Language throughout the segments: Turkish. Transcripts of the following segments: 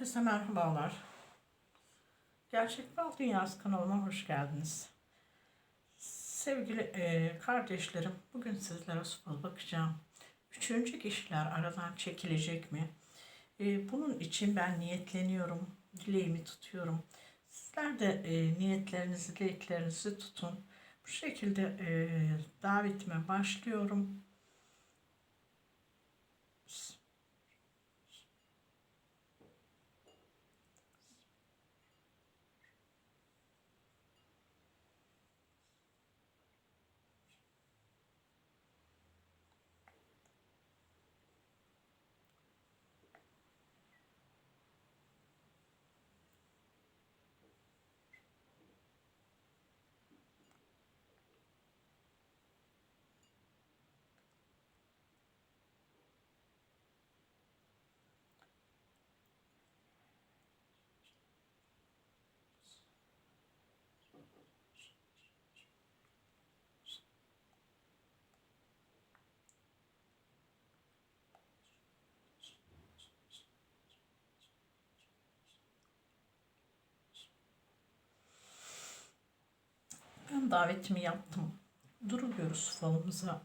Herkese merhabalar. Gerçek Bal Dünyası kanalıma hoş geldiniz. Sevgili e, kardeşlerim, bugün sizlere soru bakacağım. Üçüncü kişiler aradan çekilecek mi? E, bunun için ben niyetleniyorum, dileğimi tutuyorum. Sizler de e, niyetlerinizi, dileklerinizi tutun. Bu şekilde e, davetime başlıyorum. Davetimi yaptım. Duruyoruz falımıza.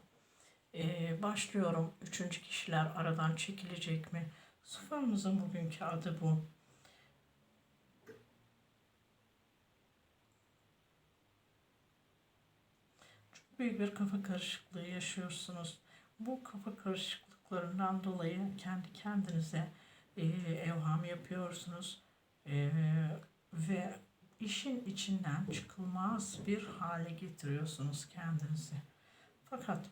Ee, başlıyorum. Üçüncü kişiler aradan çekilecek mi? Falımızın bugünkü adı bu. Çok büyük bir kafa karışıklığı yaşıyorsunuz. Bu kafa karışıklıklarından dolayı kendi kendinize e, evham yapıyorsunuz. E, ve işin içinden çıkılmaz bir hale getiriyorsunuz kendinizi. Fakat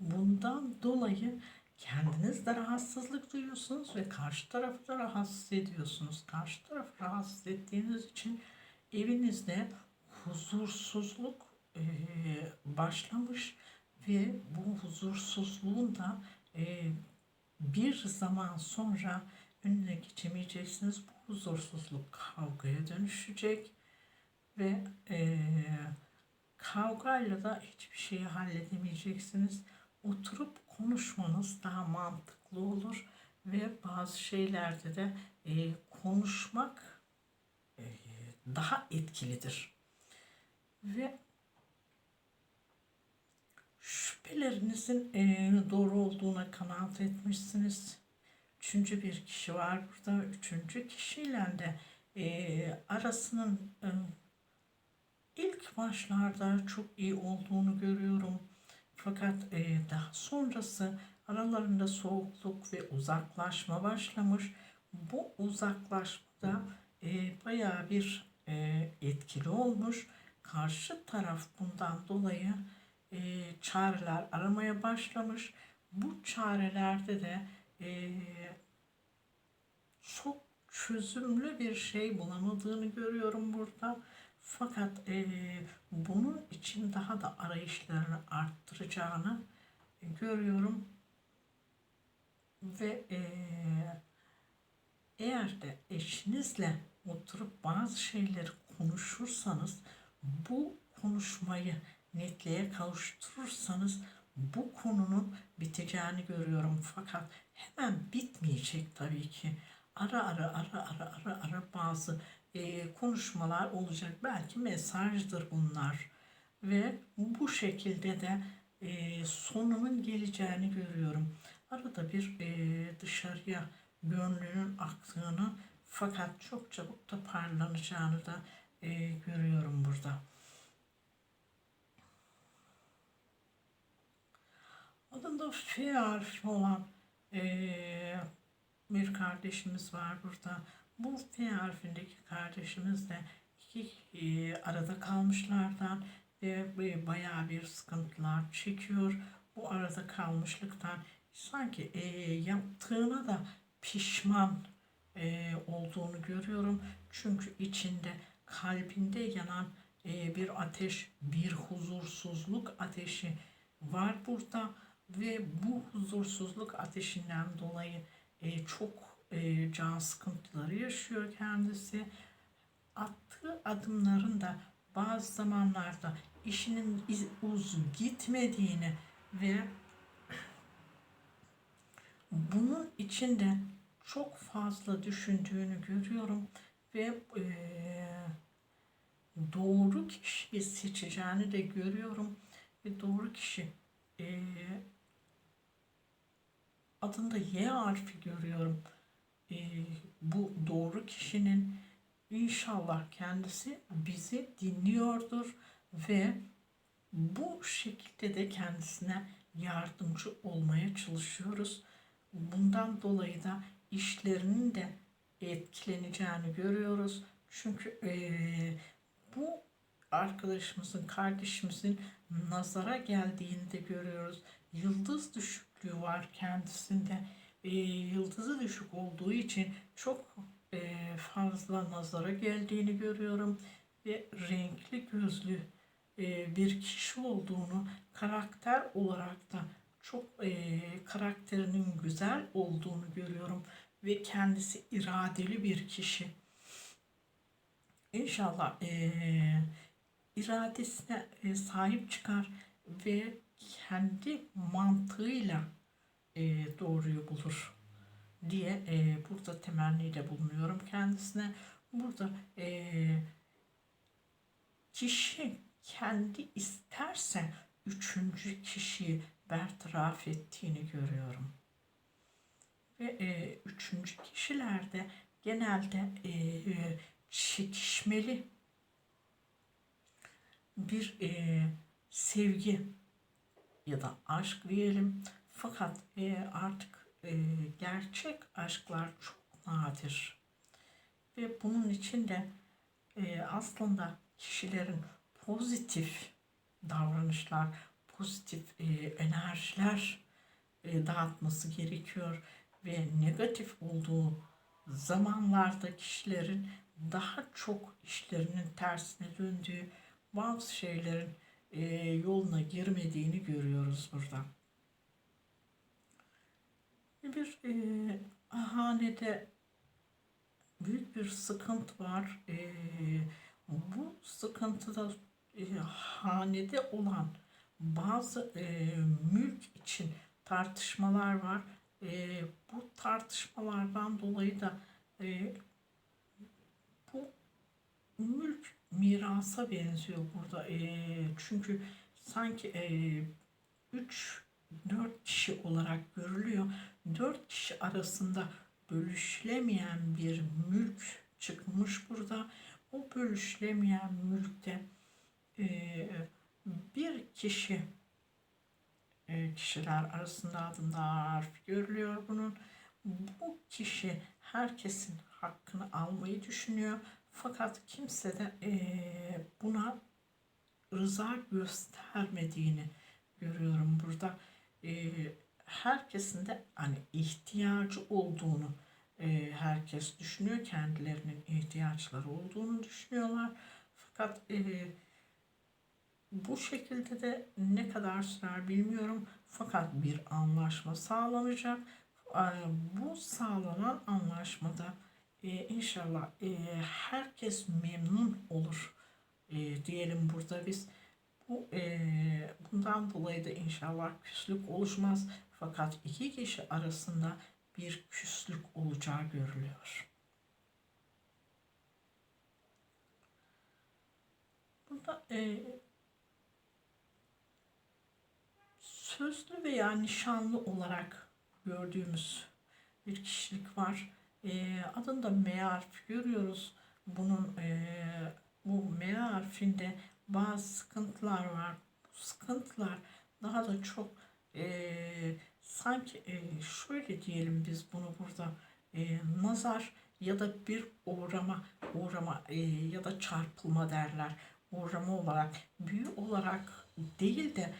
bundan dolayı kendiniz de rahatsızlık duyuyorsunuz ve karşı tarafı da rahatsız ediyorsunuz. Karşı tarafı rahatsız ettiğiniz için evinizde huzursuzluk başlamış ve bu huzursuzluğun da bir zaman sonra önüne geçemeyeceksiniz. Bu huzursuzluk kavgaya dönüşecek ve e, kavgayla da hiçbir şeyi halledemeyeceksiniz. Oturup konuşmanız daha mantıklı olur ve bazı şeylerde de e, konuşmak e, daha etkilidir. Ve şüphelerinizin e, doğru olduğuna kanaat etmişsiniz üçüncü bir kişi var burada. Üçüncü kişiyle de e, arasının e, ilk başlarda çok iyi olduğunu görüyorum. Fakat e, daha sonrası aralarında soğukluk ve uzaklaşma başlamış. Bu uzaklaşmada e, bayağı bir e, etkili olmuş. Karşı taraf bundan dolayı e, çareler aramaya başlamış. Bu çarelerde de e, çok çözümlü bir şey bulamadığını görüyorum burada. Fakat e, bunun için daha da arayışlarını arttıracağını görüyorum. Ve e, eğer de eşinizle oturup bazı şeyleri konuşursanız bu konuşmayı netliğe kavuşturursanız bu konunun biteceğini görüyorum. Fakat hemen bitmeyecek tabii ki. Ara ara ara ara ara ara bazı e, konuşmalar olacak. Belki mesajdır bunlar. Ve bu şekilde de e, sonunun geleceğini görüyorum. Arada bir e, dışarıya gönlünün aktığını fakat çok çabuk toparlanacağını da e, görüyorum burada. Adında F harfi olan ee, bir kardeşimiz var burada. Bu F harfindeki kardeşimiz de iki e, arada kalmışlardan ve bayağı bir sıkıntılar çekiyor. Bu arada kalmışlıktan sanki e, yaptığına da pişman e, olduğunu görüyorum. Çünkü içinde kalbinde yanan e, bir ateş, bir huzursuzluk ateşi var burada ve bu huzursuzluk ateşinden dolayı e, çok e, can sıkıntıları yaşıyor kendisi. Attığı adımların da bazı zamanlarda işinin uz gitmediğini ve bunun içinde çok fazla düşündüğünü görüyorum ve eee, doğru kişiyi seçeceğini de görüyorum ve doğru kişi eee, adında Y harfi görüyorum. Eee, bu doğru kişinin inşallah kendisi bizi dinliyordur ve bu şekilde de kendisine yardımcı olmaya çalışıyoruz. Bundan dolayı da işlerinin de etkileneceğini görüyoruz. Çünkü eee, bu arkadaşımızın, kardeşimizin nazara geldiğini de görüyoruz. Yıldız düşüklüğü var kendisinde. Eee, yıldızı düşük olduğu için çok eee, fazla nazara geldiğini görüyorum ve renkli gözlü eee, bir kişi olduğunu karakter olarak da çok eee, karakterinin güzel olduğunu görüyorum ve kendisi iradeli bir kişi. İnşallah eee, iradesine e, sahip çıkar ve kendi mantığıyla e, doğruyu bulur diye e, burada temennide bulunuyorum kendisine. Burada e, kişi kendi isterse üçüncü kişiyi bertaraf ettiğini görüyorum. Ve e, üçüncü kişilerde genelde e, çekişmeli bir e, sevgi ya da aşk diyelim. Fakat e, artık e, gerçek aşklar çok nadir. Ve bunun için de e, aslında kişilerin pozitif davranışlar, pozitif e, enerjiler e, dağıtması gerekiyor ve negatif olduğu zamanlarda kişilerin daha çok işlerinin tersine döndüğü bazı şeylerin e, yoluna girmediğini görüyoruz burada. Bir e, hanede büyük bir sıkıntı var. E, bu sıkıntıda e, hanede olan bazı e, mülk için tartışmalar var. E, bu tartışmalardan dolayı da e, bu mülk mirasa benziyor burada. E, çünkü sanki e, 3 4 kişi olarak görülüyor. 4 kişi arasında bölüşülemeyen bir mülk çıkmış burada. O bölüşülemeyen mülkte e, bir kişi e, kişiler arasında adında harf görülüyor bunun. Bu kişi herkesin hakkını almayı düşünüyor. Fakat kimse de buna rıza göstermediğini görüyorum burada. E, herkesin de hani ihtiyacı olduğunu herkes düşünüyor. Kendilerinin ihtiyaçları olduğunu düşünüyorlar. Fakat bu şekilde de ne kadar sürer bilmiyorum. Fakat bir anlaşma sağlanacak. Bu sağlanan anlaşmada e, inşallah e, herkes memnun olur e, diyelim burada biz. Bu e, bundan dolayı da inşallah küslük oluşmaz. Fakat iki kişi arasında bir küslük olacağı görülüyor. Burada e, sözlü veya nişanlı olarak gördüğümüz bir kişilik var. E, adında M harfi görüyoruz. Bunun e, bu M harfinde bazı sıkıntılar var. Bu sıkıntılar daha da çok e, sanki e, şöyle diyelim biz bunu burada e, nazar ya da bir uğrama uğrama e, ya da çarpılma derler. Uğrama olarak büyü olarak değil de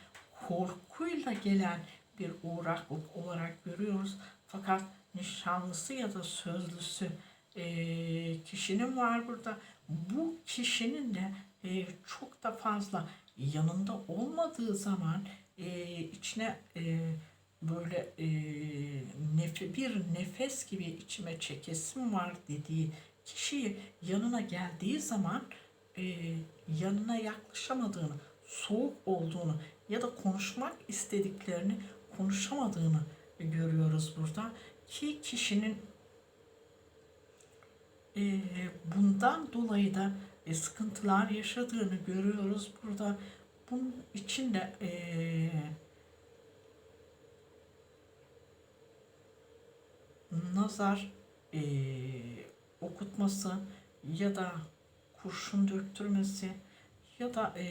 korkuyla gelen bir uğraklık olarak görüyoruz. Fakat nişanlısı ya da sözlüsü e, kişinin var burada. Bu kişinin de e, çok da fazla yanında olmadığı zaman e, içine e, böyle e, nefe, bir nefes gibi içime çekesim var dediği kişiyi yanına geldiği zaman e, yanına yaklaşamadığını, soğuk olduğunu ya da konuşmak istediklerini konuşamadığını görüyoruz burada ki kişinin e, bundan dolayı da e, sıkıntılar yaşadığını görüyoruz burada. Bunun için de e, nazar e, okutması ya da kurşun döktürmesi ya da e,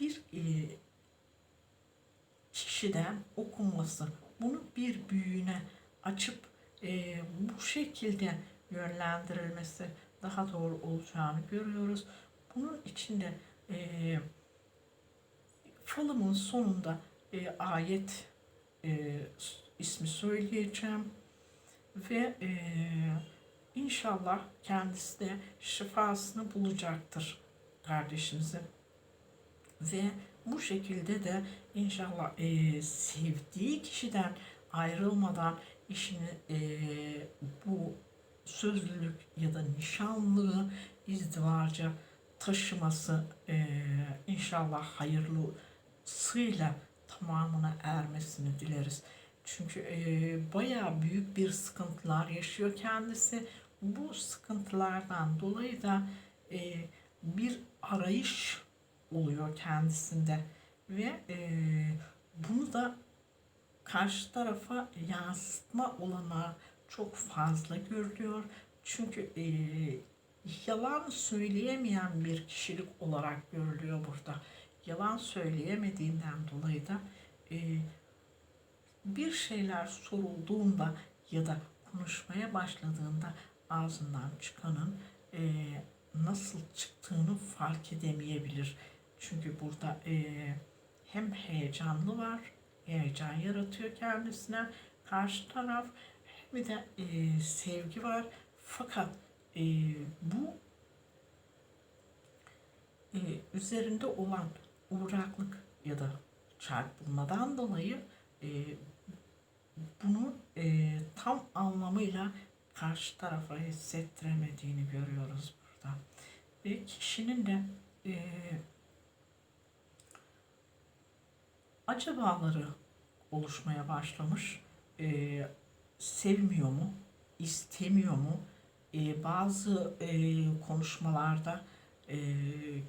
bir e, kişiden okunması bunu bir büyüğüne açıp e, bu şekilde yönlendirilmesi daha doğru olacağını görüyoruz. Bunun için de e, falımın sonunda e, ayet e, ismi söyleyeceğim ve e, inşallah kendisi de şifasını bulacaktır kardeşimizin ve bu şekilde de inşallah e, sevdiği kişiden ayrılmadan işini e, bu sözlülük ya da nişanlığı izdivaca taşıması e, inşallah hayırlısıyla tamamına ermesini dileriz. Çünkü e, bayağı büyük bir sıkıntılar yaşıyor kendisi. Bu sıkıntılardan dolayı da e, bir arayış oluyor kendisinde ve e, bunu da karşı tarafa yansıtma olanağı çok fazla görülüyor. Çünkü e, yalan söyleyemeyen bir kişilik olarak görülüyor burada. Yalan söyleyemediğinden dolayı da e, bir şeyler sorulduğunda ya da konuşmaya başladığında ağzından çıkanın e, nasıl çıktığını fark edemeyebilir. Çünkü burada e, hem heyecanlı var, heyecan yaratıyor kendisine karşı taraf bir de e, sevgi var. Fakat e, bu e, üzerinde olan uğraklık ya da çarpılmadan dolayı e, bunu e, tam anlamıyla karşı tarafa hissettiremediğini görüyoruz burada. Ve kişinin de e, acabaları oluşmaya başlamış. E, sevmiyor mu? istemiyor mu? E, bazı e, konuşmalarda e,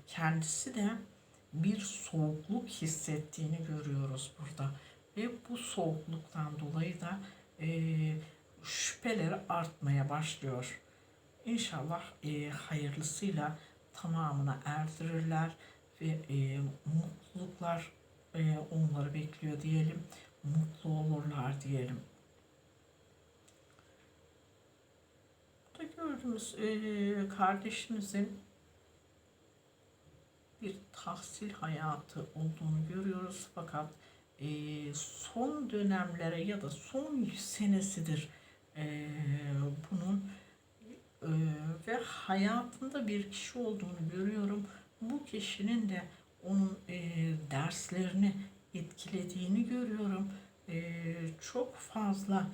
kendisi de bir soğukluk hissettiğini görüyoruz burada. Ve bu soğukluktan dolayı da e, şüpheleri artmaya başlıyor. İnşallah e, hayırlısıyla tamamına erdirirler ve e, mutluluklar e, onları bekliyor diyelim. Mutlu olurlar diyelim. Burada gördüğümüz e, kardeşimizin bir tahsil hayatı olduğunu görüyoruz fakat e, son dönemlere ya da son senesidir e, bunun ve hayatında bir kişi olduğunu görüyorum. Bu kişinin de onun e, derslerini etkilediğini görüyorum. E, çok fazla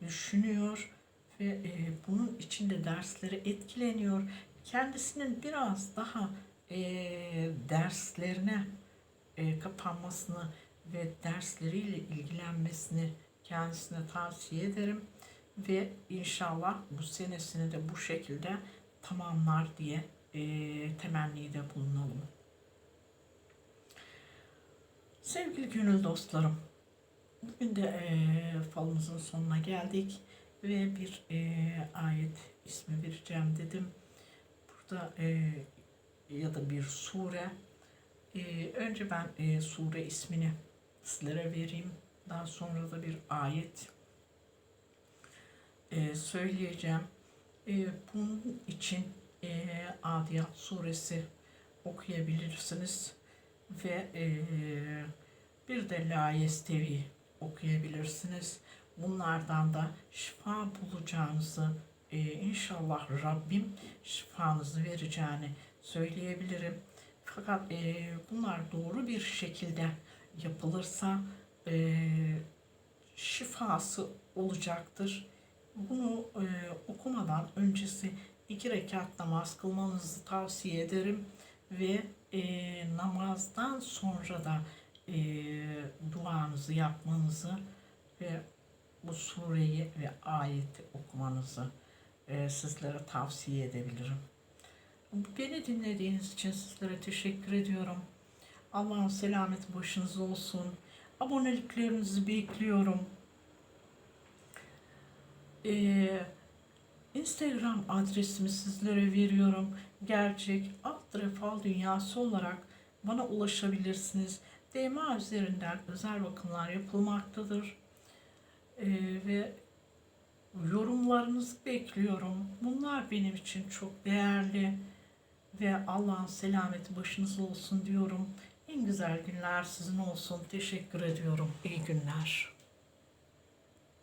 düşünüyor ve e, bunun içinde dersleri etkileniyor. Kendisinin biraz daha e, derslerine e, kapanmasını ve dersleriyle ilgilenmesini kendisine tavsiye ederim ve inşallah bu senesini de bu şekilde tamamlar diye e, temennide bulunalım. Sevgili gönül dostlarım, bugün de e, falımızın sonuna geldik ve bir e, ayet ismi vereceğim dedim. Burada e, ya da bir sure. E, önce ben e, sure ismini sizlere vereyim. Daha sonra da bir ayet e, söyleyeceğim. E, bunun için e, Adiyat suresi okuyabilirsiniz ve e, bir de La Yestevi okuyabilirsiniz. Bunlardan da şifa bulacağınızı e, inşallah Rabbim şifanızı vereceğini söyleyebilirim. Fakat e, bunlar doğru bir şekilde yapılırsa e, şifası olacaktır. Bunu e, okumadan öncesi iki rekat namaz kılmanızı tavsiye ederim ve e, namazdan sonra da e, duanızı yapmanızı ve bu sureyi ve ayeti okumanızı e, sizlere tavsiye edebilirim. Beni dinlediğiniz için sizlere teşekkür ediyorum. Allah'ın selameti başınızda olsun. Aboneliklerinizi bekliyorum. Ee, Instagram adresimi sizlere veriyorum. Gerçek alt fal dünyası olarak bana ulaşabilirsiniz. DMA üzerinden özel bakımlar yapılmaktadır. Ee, ve yorumlarınızı bekliyorum. Bunlar benim için çok değerli ve Allah'ın selameti başınızda olsun diyorum. En güzel günler sizin olsun. Teşekkür ediyorum. İyi günler.